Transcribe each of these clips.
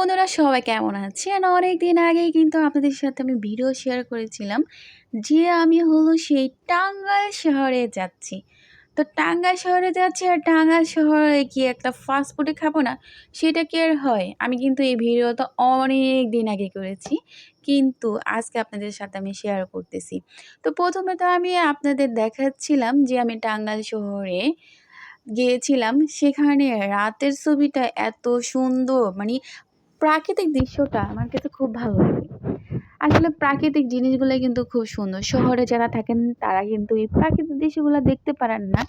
বন্ধুরা, সবাই কেমন আছেন অনেক দিন আগেই কিন্তু আপনাদের সাথে আমি ভিডিও শেয়ার করেছিলাম যে আমি হলো সেই টাঙ্গাইল শহরে যাচ্ছি। তো টাঙ্গাইল শহরে যাচ্ছি আর টাঙ্গাইল শহরে গিয়ে একটা ফাস্ট ফুডে খাব না, সেটা কি আর হয়? আমি কিন্তু এই ভিডিওটা অনেক দিন আগে করেছি, কিন্তু আজকে আপনাদের সাথে আমি শেয়ার করতেছি। তো প্রথমে তো আমি আপনাদের দেখাচ্ছিলাম যে আমি টাঙ্গাইল শহরে গিয়েছিলাম, সেখানে রাতের ছবিটা এত সুন্দর মানে প্রাকৃতিক দৃশ্যটা আমার কাছে খুব ভালো লাগে। আসলে প্রাকৃতিক জিনিসগুলো কিন্তু খুব সুন্দর। শহরে যারা থাকেন, তারা কিন্তু এই প্রাকৃতিক দৃশ্যগুলো দেখতে পারেন না।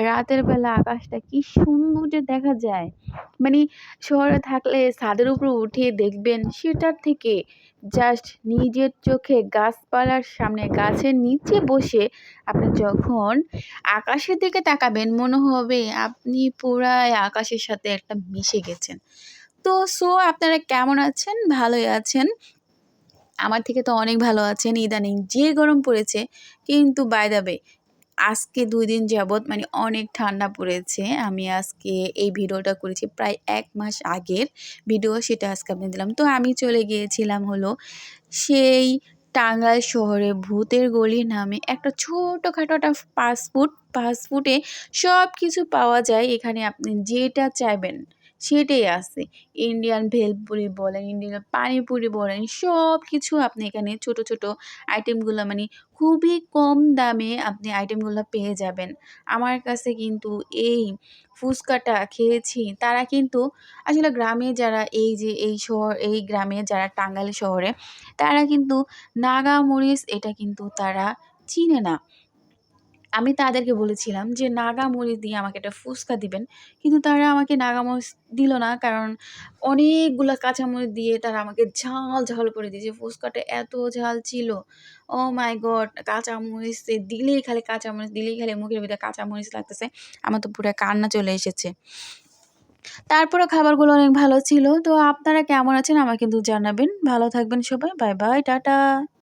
রাতের বেলা আকাশটা কি সুন্দর যে দেখা যায়। মানে শহরে থাকলে ছাদের উপর উঠে দেখবেন, সেটার থেকে জাস্ট নিজের চোখে গাছপালার সামনে, গাছের নিচে বসে আপনি যখন আকাশের দিকে তাকাবেন, মনে হবে আপনি পুরাই আকাশের সাথে একটা মিশে গেছেন। তো সো আপনারা কেমন আছেন? ভালোই আছেন। আমার থেকে তো অনেক ভালো আছেন। ইদানিং যে গরম পড়েছে, কিন্তু বাই দ্য বে আজকে দুই দিন যাবৎ মানে অনেক ঠান্ডা পড়েছে। আমি আজকে এই ভিডিওটা করেছি প্রায় এক মাস আগের ভিডিও, সেটা আজকে আপনি দিলাম। তো আমি চলে গিয়েছিলাম হলো সেই টাঙ্গাইল শহরে ভূতের গলি নামে একটা ছোটোখাটো একটা ফাস্টফুড ফাস্টফুডে সব কিছু পাওয়া যায়। এখানে আপনি যেটা চাইবেন সেটাই আছে ইন্ডিয়ান ভেলপুরি বলেন ইন্ডিয়ান পানিপুরি বলেন সব কিছু আপনি এখানে ছোট ছোট আইটেমগুলো মানে খুবই কম দামে আপনি আইটেমগুলো পেয়ে যাবেন। আমার কাছে কিন্তু এই ফুচকাটা খেয়েছি, তারা কিন্তু আসলে গ্রামে যারা এই যে এই শহর, এই গ্রামে যারা টাঙ্গাইল শহরে, তারা কিন্তু নাগা মরিচ এটা কিন্তু তারা চিনে না। আমি তাদেরকে বলেছিলাম যে, নাগা মরিচ দিয়ে আমাকে একটা ফুচকা দিবেন। কিন্তু তারা আমাকে নাগা মরিচ দিল না, কারণ অনেকগুলো কাঁচামরিচ দিয়ে তারা আমাকে ঝাল ঝাল করে দিয়েছে। ফুচকাটা এত ঝাল ছিল। ও মাই গড কাঁচামরিচ দিলেই খালি কাঁচামরিচ দিলেই খালি মুখের ভিতরে কাঁচামরিচ লাগতেছে। আমার তো পুরো কান্না চলে এসেছে। তারপরে খাবারগুলো অনেক ভালো ছিল। তো আপনারা কেমন আছেন আমাকে কিন্তু জানাবেন। ভালো থাকবেন সবাই। Bye bye tata.